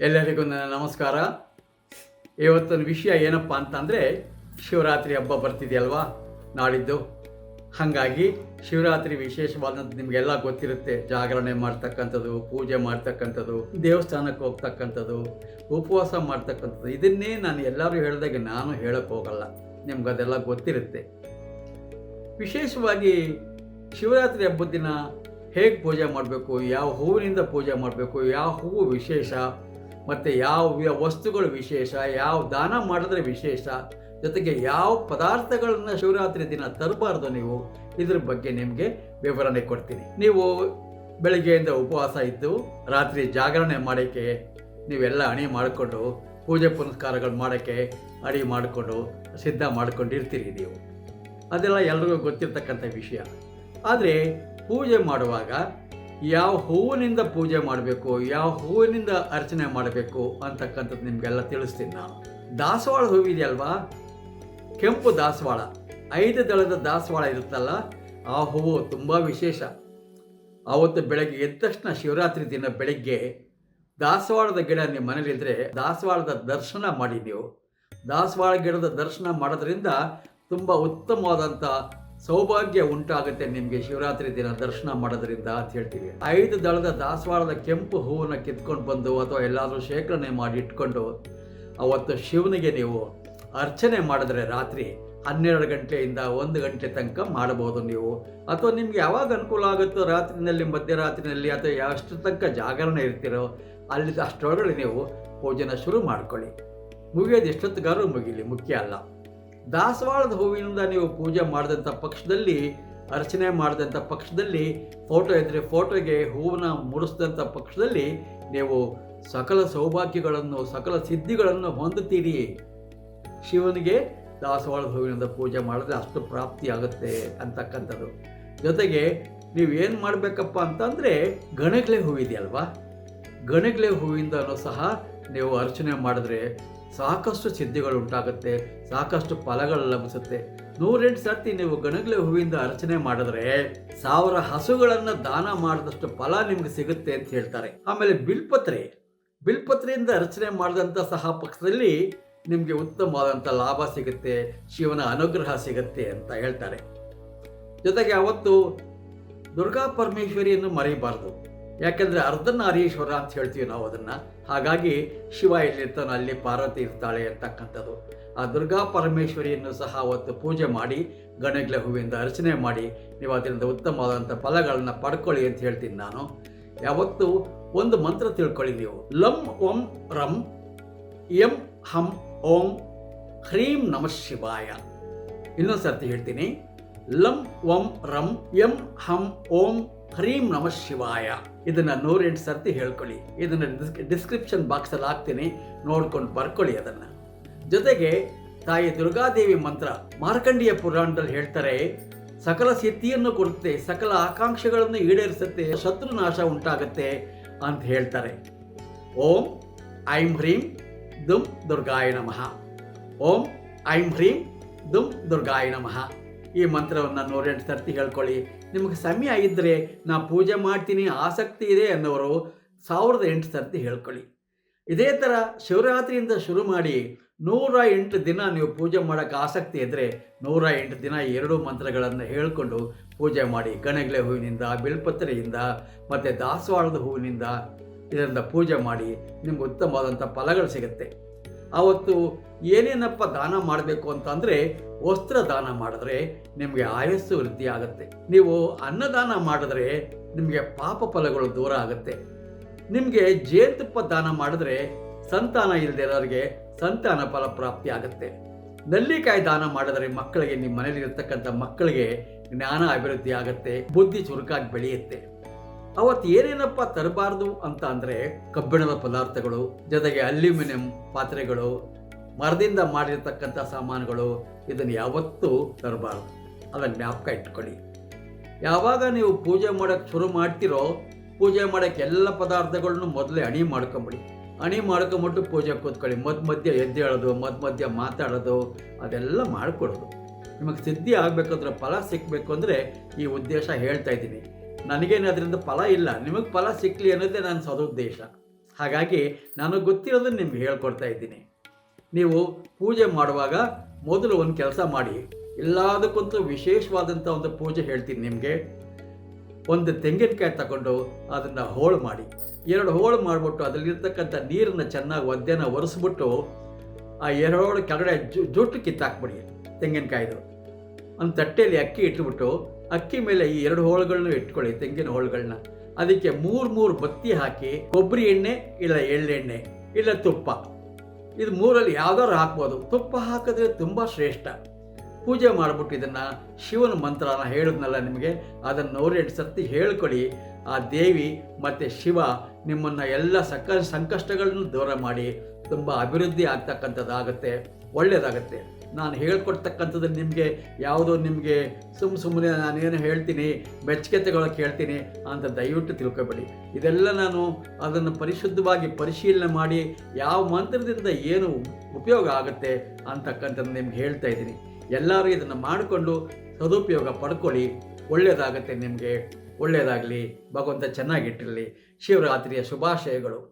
ಎಲ್ಲರಿಗೂ ನನ್ನ ನಮಸ್ಕಾರ. ಇವತ್ತಿನ ವಿಷಯ ಏನಪ್ಪ ಅಂತಂದರೆ, ಶಿವರಾತ್ರಿ ಹಬ್ಬ ಬರ್ತಿದೆಯಲ್ವಾ? ನಾಡಿದ್ದು ಹಾಗಾಗಿ ಶಿವರಾತ್ರಿ ವಿಶೇಷವಾದಂಥ ನಿಮಗೆಲ್ಲ ಗೊತ್ತಿರುತ್ತೆ. ಜಾಗರಣೆ ಮಾಡ್ತಕ್ಕಂಥದ್ದು, ಪೂಜೆ ಮಾಡ್ತಕ್ಕಂಥದ್ದು, ದೇವಸ್ಥಾನಕ್ಕೆ ಹೋಗ್ತಕ್ಕಂಥದ್ದು, ಉಪವಾಸ ಮಾಡ್ತಕ್ಕಂಥದ್ದು. ಇದನ್ನೇ ನಾನು ಎಲ್ಲರೂ ಹೇಳಿದಾಗ ನಾನು ಹೇಳಕ್ಕೆ ಹೋಗಲ್ಲ. ನಿಮ್ಗೆ ಅದೆಲ್ಲ ಗೊತ್ತಿರುತ್ತೆ. ವಿಶೇಷವಾಗಿ ಶಿವರಾತ್ರಿ ಹಬ್ಬದ ದಿನ ಹೇಗೆ ಪೂಜೆ ಮಾಡಬೇಕು, ಯಾವ ಹೂವಿನಿಂದ ಪೂಜೆ ಮಾಡಬೇಕು, ಯಾವ ಹೂವು ವಿಶೇಷ ಮತ್ತು ಯಾವ ವಸ್ತುಗಳು ವಿಶೇಷ, ಯಾವ ದಾನ ಮಾಡಿದ್ರೆ ವಿಶೇಷ, ಜೊತೆಗೆ ಯಾವ ಪದಾರ್ಥಗಳನ್ನು ಶಿವರಾತ್ರಿ ದಿನ ತರಬಾರ್ದು ನೀವು, ಇದ್ರ ಬಗ್ಗೆ ನಿಮಗೆ ವಿವರಣೆ ಕೊಡ್ತೀನಿ. ನೀವು ಬೆಳಗ್ಗೆಯಿಂದ ಉಪವಾಸ ಇದ್ದು, ರಾತ್ರಿ ಜಾಗರಣೆ ಮಾಡೋಕ್ಕೆ, ನೀವೆಲ್ಲ ಅಣಿ ಮಾಡಿಕೊಂಡು, ಪೂಜೆ ಪುನಸ್ಕಾರಗಳು ಮಾಡೋಕ್ಕೆ ಅಡಿ ಮಾಡಿಕೊಂಡು, ಸಿದ್ಧ ಮಾಡ್ಕೊಂಡಿರ್ತೀರಿ ನೀವು. ಅದೆಲ್ಲ ಎಲ್ರಿಗೂ ಗೊತ್ತಿರ್ತಕ್ಕಂಥ ವಿಷಯ. ಆದರೆ ಪೂಜೆ ಮಾಡುವಾಗ ಯಾವ ಹೂವಿನಿಂದ ಪೂಜೆ ಮಾಡಬೇಕು, ಯಾವ ಹೂವಿನಿಂದ ಅರ್ಚನೆ ಮಾಡಬೇಕು ಅಂತಕ್ಕಂಥದ್ದು ನಿಮಗೆಲ್ಲ ತಿಳಿಸ್ತೀನಿ ನಾನು. ದಾಸವಾಳ ಹೂವಿದೆಯಲ್ವಾ ಕೆಂಪು ದಾಸವಾಳ. ಐದು ದಳದ ದಾಸವಾಳ ಇರುತ್ತಲ್ಲ, ಆ ಹೂವು ತುಂಬ ವಿಶೇಷ. ಆವತ್ತು ಬೆಳಗ್ಗೆ ಎದ್ದ ತಕ್ಷಣ ಶಿವರಾತ್ರಿ ದಿನ ಬೆಳಗ್ಗೆ ದಾಸವಾಳದ ಗಿಡ ನಿಮ್ಮ ಮನೇಲಿದ್ದರೆ ದಾಸವಾಳದ ದರ್ಶನ ಮಾಡಿ ದಾಸವಾಳ ಗಿಡದ ದರ್ಶನ ಮಾಡೋದ್ರಿಂದ ತುಂಬ ಉತ್ತಮವಾದಂಥ ಸೌಭಾಗ್ಯ ಉಂಟಾಗುತ್ತೆ ನಿಮಗೆ ಶಿವರಾತ್ರಿ ದಿನ ದರ್ಶನ ಮಾಡೋದ್ರಿಂದ ಅಂತ ಹೇಳ್ತೀವಿ. ಐದು ದಳದ ದಾಸವಾಳದ ಕೆಂಪು ಹೂವನ್ನು ಕಿತ್ಕೊಂಡು ಬಂದು ಅಥವಾ ಎಲ್ಲಾದರೂ ಶೇಖರಣೆ ಮಾಡಿ ಇಟ್ಕೊಂಡು ಅವತ್ತು ಶಿವನಿಗೆ ನೀವು ಅರ್ಚನೆ ಮಾಡಿದ್ರೆ ರಾತ್ರಿ ಹನ್ನೆರಡು ಗಂಟೆಯಿಂದ ಒಂದು ಗಂಟೆ ತನಕ ಮಾಡಬಹುದು ನೀವು. ಅಥವಾ ನಿಮ್ಗೆ ಯಾವಾಗ ಅನುಕೂಲ ಆಗುತ್ತೋ ರಾತ್ರಿನಲ್ಲಿ, ಮಧ್ಯರಾತ್ರಿನಲ್ಲಿ ಅಥವಾ ಎಷ್ಟು ತನಕ ಜಾಗರಣೆ ಇರ್ತೀರೋ ಅಲ್ಲಿ ಅಷ್ಟರೊಳಗಡೆ ನೀವು ಪೂಜೆನ ಶುರು ಮಾಡ್ಕೊಳ್ಳಿ. ಮುಗಿಯೋದು ಎಷ್ಟೊತ್ತಿಗಾರು ಮುಗಿಲಿ, ಮುಖ್ಯ ಅಲ್ಲ. ದಾಸವಾಳದ ಹೂವಿನಿಂದ ನೀವು ಪೂಜೆ ಮಾಡಿದಂಥ ಪಕ್ಷದಲ್ಲಿ, ಅರ್ಚನೆ ಮಾಡಿದಂಥ ಪಕ್ಷದಲ್ಲಿ ಫೋಟೋ ಇದ್ದರೆ ಫೋಟೋಗೆ ಹೂವನ್ನ ಮುಡಿಸಿದಂಥ ಪಕ್ಷದಲ್ಲಿ ನೀವು ಸಕಲ ಸೌಭಾಗ್ಯಗಳನ್ನು, ಸಕಲ ಸಿದ್ಧಿಗಳನ್ನು ಹೊಂದುತ್ತೀರಿ. ಶಿವನಿಗೆ ದಾಸವಾಳದ ಹೂವಿನಿಂದ ಪೂಜೆ ಮಾಡಿದ್ರೆ ಅಷ್ಟು ಪ್ರಾಪ್ತಿ ಆಗುತ್ತೆ ಅಂತಕ್ಕಂಥದ್ದು. ಜೊತೆಗೆ ನೀವು ಏನು ಮಾಡಬೇಕಪ್ಪ ಅಂತಂದರೆ, ಗಣಗಲೆ ಹೂವಿದೆಯಲ್ವಾ ಗಣಗಲೆ ಹೂವಿಂದನೂ ಸಹ ನೀವು ಅರ್ಚನೆ ಮಾಡಿದ್ರೆ ಸಾಕಷ್ಟು ಸಿದ್ಧಿಗಳು ಉಂಟಾಗುತ್ತೆ ಸಾಕಷ್ಟು ಫಲಗಳು ಲಭಿಸುತ್ತೆ ನೂರೆಂಟು ಸರ್ತಿ ನೀವು ಗಣಗಲೆ ಹೂವಿಂದ ಅರ್ಚನೆ ಮಾಡಿದ್ರೆ ಸಾವಿರ ಹಸುಗಳನ್ನು ದಾನ ಮಾಡಿದಷ್ಟು ಫಲ ನಿಮ್ಗೆ ಸಿಗುತ್ತೆ ಅಂತ ಹೇಳ್ತಾರೆ. ಆಮೇಲೆ ಬಿಲ್ಪತ್ರೆ, ಬಿಲ್ಪತ್ರೆಯಿಂದ ಅರ್ಚನೆ ಮಾಡಿದಂಥ ಸಹ ಪಕ್ಷದಲ್ಲಿ ನಿಮಗೆ ಉತ್ತಮವಾದಂಥ ಲಾಭ ಸಿಗುತ್ತೆ, ಶಿವನ ಅನುಗ್ರಹ ಸಿಗುತ್ತೆ ಅಂತ ಹೇಳ್ತಾರೆ. ಜೊತೆಗೆ ಅವತ್ತು ದುರ್ಗಾ ಪರಮೇಶ್ವರಿಯನ್ನು ಮರೆಯಬಾರ್ದು ಯಾಕೆಂದರೆ ಅರ್ಧನಾರೀಶ್ವರ ಅಂತ ಹೇಳ್ತೀವಿ ನಾವು ಅದನ್ನು. ಹಾಗಾಗಿ ಶಿವ ಎಲ್ಲಿರ್ತಾನೋ ಅಲ್ಲಿ ಪಾರ್ವತಿ ಇರ್ತಾಳೆ ಅಂತಕ್ಕಂಥದ್ದು. ಆ ದುರ್ಗಾ ಪರಮೇಶ್ವರಿಯನ್ನು ಸಹ ಅವತ್ತು ಪೂಜೆ ಮಾಡಿ, ಗಣಗ್ಲೆ ಹೂವಿಂದ ಅರ್ಚನೆ ಮಾಡಿ, ನೀವು ಅದರಿಂದ ಉತ್ತಮವಾದಂಥ ಫಲಗಳನ್ನು ಪಡ್ಕೊಳ್ಳಿ ಅಂತ ಹೇಳ್ತೀನಿ ನಾನು. ಯಾವತ್ತು ಒಂದು ಮಂತ್ರ ತಿಳ್ಕೊಳ್ಳಿ ನೀವು. ಲಂ ಓಂ ರಂ ಎಂ ಹಂ ಓಂ ಹ್ರೀಂ ನಮಃ ಶಿವಾಯ. ಇನ್ನೊಂದು ಸರ್ತಿ ಹೇಳ್ತೀನಿ. ಲಂ ಓಂ ರಂ ಎಂ ಹಂ ಓಂ ಹ್ರೀಂ ನಮಃ ಶಿವಾಯ. ಇದನ್ನ ನೂರೆಂಟು ಸರ್ತಿ ಹೇಳ್ಕೊಳ್ಳಿ. ಇದನ್ನ ಡಿಸ್ಕ್ರಿಪ್ಷನ್ ಬಾಕ್ಸ್ ಅಲ್ಲಿ ಹಾಕ್ತೀನಿ. ನೋಡ್ಕೊಂಡು ಬರ್ಕೊಳ್ಳಿ ಅದನ್ನ. ಜೊತೆಗೆ ತಾಯಿ ದುರ್ಗಾದೇವಿ ಮಂತ್ರ ಮಾರ್ಕಂಡಿಯ ಪುರಾಣದಲ್ಲಿ ಹೇಳ್ತಾರೆ, ಸಕಲ ಸಿದ್ಧಿಯನ್ನು ಕೊಡುತ್ತೆ, ಸಕಲ ಆಕಾಂಕ್ಷೆಗಳನ್ನು ಈಡೇರಿಸುತ್ತೆ, ಶತ್ರು ನಾಶ ಉಂಟಾಗುತ್ತೆ ಅಂತ ಹೇಳ್ತಾರೆ. ಓಂ ಐಂ ಹ್ರೀಂ ದುಂ ದುರ್ಗಾಯ ನಮಃ. ಓಂ ಐಂ ಹ್ರೀಂ ದುಂ ದುರ್ಗಾಯ ನಮಃ. ಈ ಮಂತ್ರವನ್ನು ನೂರೆಂಟು ಸರ್ತಿ ಹೇಳ್ಕೊಳ್ಳಿ. ನಿಮಗೆ ಸಮಯ ಇದ್ದರೆ ನಾ ಪೂಜೆ ಮಾಡ್ತೀನಿ, ಆಸಕ್ತಿ ಇದೆ ಅನ್ನೋರು ಸಾವಿರದ ಎಂಟು ಸರ್ತಿ ಹೇಳ್ಕೊಳ್ಳಿ. ಇದೇ ಥರ ಶಿವರಾತ್ರಿಯಿಂದ ಶುರು ಮಾಡಿ ನೂರ ಎಂಟು ದಿನ ನೀವು ಪೂಜೆ ಮಾಡೋಕ್ಕೆ ಆಸಕ್ತಿ ಇದ್ದರೆ ನೂರ ಎಂಟು ದಿನ ಎರಡು ಮಂತ್ರಗಳನ್ನು ಹೇಳಿಕೊಂಡು ಪೂಜೆ ಮಾಡಿ. ಗಣಗಲೆ ಹೂವಿನಿಂದ ಬಿಲ್ಪತ್ರೆಯಿಂದ ಮತ್ತು ದಾಸವಾಳದ ಹೂವಿನಿಂದ ಇದರಿಂದ ಪೂಜೆ ಮಾಡಿ ನಿಮ್ಗೆ ಉತ್ತಮವಾದಂಥ ಫಲಗಳು ಸಿಗುತ್ತೆ. ಆವತ್ತು ಏನೇನಪ್ಪ ದಾನ ಮಾಡಬೇಕು ಅಂತಂದರೆ ವಸ್ತ್ರ ದಾನ ಮಾಡಿದ್ರೆ ನಿಮಗೆ ಆಯಸ್ಸು ವೃದ್ಧಿ ಆಗುತ್ತೆ. ನೀವು ಅನ್ನದಾನ ಮಾಡಿದ್ರೆ ನಿಮಗೆ ಪಾಪ ಫಲಗಳು ದೂರ ಆಗುತ್ತೆ. ನಿಮಗೆ ಜೇನುತುಪ್ಪ ದಾನ ಮಾಡಿದ್ರೆ ಸಂತಾನ ಇಲ್ಲದಿರೋರಿಗೆ ಸಂತಾನ ಫಲ ಪ್ರಾಪ್ತಿ ಆಗುತ್ತೆ. ನಲ್ಲಿಕಾಯಿ ದಾನ ಮಾಡಿದ್ರೆ ಮಕ್ಕಳಿಗೆ ನಿಮ್ಮ ಮನೇಲಿ ಇರತಕ್ಕಂಥ ಮಕ್ಕಳಿಗೆ ಜ್ಞಾನ ಅಭಿವೃದ್ಧಿ ಆಗುತ್ತೆ, ಬುದ್ಧಿ ಚುರುಕಾಗಿ ಬೆಳೆಯುತ್ತೆ. ಅವತ್ತು ಏನೇನಪ್ಪ ತರಬಾರ್ದು ಅಂತ ಅಂದರೆ ಕಬ್ಬಿಣದ ಪದಾರ್ಥಗಳು, ಜೊತೆಗೆ ಅಲ್ಯೂಮಿನಿಯಂ ಪಾತ್ರೆಗಳು ಮರದಿಂದ ಮಾಡಿರ್ತಕ್ಕಂಥ ಸಾಮಾನುಗಳು ಇದನ್ನು ಯಾವತ್ತೂ ತರಬಾರ್ದು. ಅದನ್ನು ಜ್ಞಾಪಕ ಇಟ್ಕೊಳ್ಳಿ. ಯಾವಾಗ ನೀವು ಪೂಜೆ ಮಾಡೋಕ್ಕೆ ಶುರು ಮಾಡ್ತಿರೋ, ಪೂಜೆ ಮಾಡೋಕ್ಕೆ ಎಲ್ಲ ಪದಾರ್ಥಗಳನ್ನು ಮೊದಲೇ ಅಣಿ ಮಾಡ್ಕೊಂಬಿಡಿ. ಅಣಿ ಮಾಡ್ಕೊಂಬಿಟ್ಟು ಪೂಜೆ ಕೂತ್ಕೊಳ್ಳಿ. ಮಧ್ಯ ಮಧ್ಯ ಎದ್ದೇಳೋದು ಮಧ್ಯ ಮಧ್ಯ ಮಾತಾಡೋದು, ಅದೆಲ್ಲ ಮಾಡಿಕೊಡೋದು. ನಿಮಗೆ ಸಿದ್ಧಿ ಆಗಬೇಕಂದ್ರೆ ಫಲ ಸಿಕ್ಕಬೇಕು ಅಂದರೆ ಈ ಉದ್ದೇಶ ಹೇಳ್ತಾ ಇದ್ದೀನಿ. ನನಗೇನು ಅದರಿಂದ ಫಲ ಇಲ್ಲ. ನಿಮಗೆ ಫಲ ಸಿಕ್ಕಲಿ ಅನ್ನೋದೇ ನನ್ನ ಸದುದ್ದೇಶ. ಹಾಗಾಗಿ ನನಗೆ ಗೊತ್ತಿರೋದನ್ನು ನಿಮ್ಗೆ ಹೇಳ್ಕೊಡ್ತಾ ಇದ್ದೀನಿ. ನೀವು ಪೂಜೆ ಮಾಡುವಾಗ ಮೊದಲು ಒಂದು ಕೆಲಸ ಮಾಡಿ. ಎಲ್ಲದಕ್ಕಂತೂ ವಿಶೇಷವಾದಂಥ ಒಂದು ಪೂಜೆ ಹೇಳ್ತೀನಿ ನಿಮಗೆ. ಒಂದು ತೆಂಗಿನಕಾಯಿ ತಗೊಂಡು ಅದನ್ನು ಹೋಳು ಮಾಡಿ. ಎರಡು ಹೋಳು ಮಾಡಿಬಿಟ್ಟು ಅದರಲ್ಲಿರ್ತಕ್ಕಂಥ ನೀರನ್ನು ಚೆನ್ನಾಗಿ ಒದ್ದೆನ ಒರೆಸ್ಬಿಟ್ಟು ಆ ಎರಡು ಕೆಳಗಡೆ ಜು, ಜುಟ್ಟು ಕಿತ್ತಾಕ್ಬಿಡಿ ತೆಂಗಿನಕಾಯಿದು. ಒಂದು ತಟ್ಟೆಯಲ್ಲಿ ಅಕ್ಕಿ ಇಟ್ಬಿಟ್ಟು ಅಕ್ಕಿ ಮೇಲೆ ಈ ಎರಡು ಹೋಳುಗಳನ್ನು ಇಟ್ಕೊಳ್ಳಿ ತೆಂಗಿನ ಹೋಳುಗಳನ್ನ. ಅದಕ್ಕೆ ಮೂರು ಮೂರು ಬತ್ತಿ ಹಾಕಿ, ಕೊಬ್ಬರಿ ಎಣ್ಣೆ ಇಲ್ಲ ಎಳ್ಳೆಣ್ಣೆ ಇಲ್ಲ ತುಪ್ಪ. ಇದು ಮೂರಲ್ಲಿ ಯಾವ್ದಾದ್ರು ಹಾಕ್ಬೋದು. ತುಪ್ಪ ಹಾಕಿದ್ರೆ ತುಂಬ ಶ್ರೇಷ್ಠ. ಪೂಜೆ ಮಾಡಿಬಿಟ್ಟು ಇದನ್ನು ಶಿವನ ಮಂತ್ರನ ಹೇಳಿದ್ನಲ್ಲ ನಿಮಗೆ? ಅದನ್ನು ನೂರೆಂಟು ಸರ್ತಿ ಹೇಳ್ಕೊಳ್ಳಿ. ಆ ದೇವಿ ಮತ್ತು ಶಿವ ನಿಮ್ಮನ್ನು ಎಲ್ಲ ಸಕ, ಸಂಕಷ್ಟಗಳನ್ನು ದೂರ ಮಾಡಿ ತುಂಬ ಅಭಿವೃದ್ಧಿ ಆಗ್ತಕ್ಕಂಥದ್ದಾಗುತ್ತೆ. ಒಳ್ಳೆಯದಾಗುತ್ತೆ ನಾನು ಹೇಳ್ಕೊಡ್ತಕ್ಕಂಥದ್ದು ನಿಮಗೆ ಯಾವುದೋ ನಿಮಗೆ ಸುಮ್ಮ ಸುಮ್ಮನೆ ನಾನೇನು ಹೇಳ್ತೀನಿ, ಮೆಚ್ಚುಗೆ ತಗೊಳಕ್ಕೆ ಹೇಳ್ತೀನಿ ಅಂತ ದಯವಿಟ್ಟು ತಿಳ್ಕೊಬೇಡಿ. ಇದೆಲ್ಲ ನಾನು ಅದನ್ನು ಪರಿಶುದ್ಧವಾಗಿ ಪರಿಶೀಲನೆ ಮಾಡಿ ಯಾವ ಮಂತ್ರದಿಂದ ಏನು ಉಪಯೋಗ ಆಗುತ್ತೆ ಅಂತಕ್ಕಂಥದ್ದು ನಿಮ್ಗೆ ಹೇಳ್ತಾ ಇದ್ದೀನಿ. ಎಲ್ಲರೂ ಇದನ್ನು ಮಾಡಿಕೊಂಡು ಸದುಪಯೋಗ ಪಡ್ಕೊಳ್ಳಿ. ಒಳ್ಳೆಯದಾಗುತ್ತೆ ನಿಮಗೆ. ಒಳ್ಳೆಯದಾಗಲಿ ಭಗವಂತ ಚೆನ್ನಾಗಿಟ್ಟಿರಲಿ. ಶಿವರಾತ್ರಿಯ ಶುಭಾಶಯಗಳು.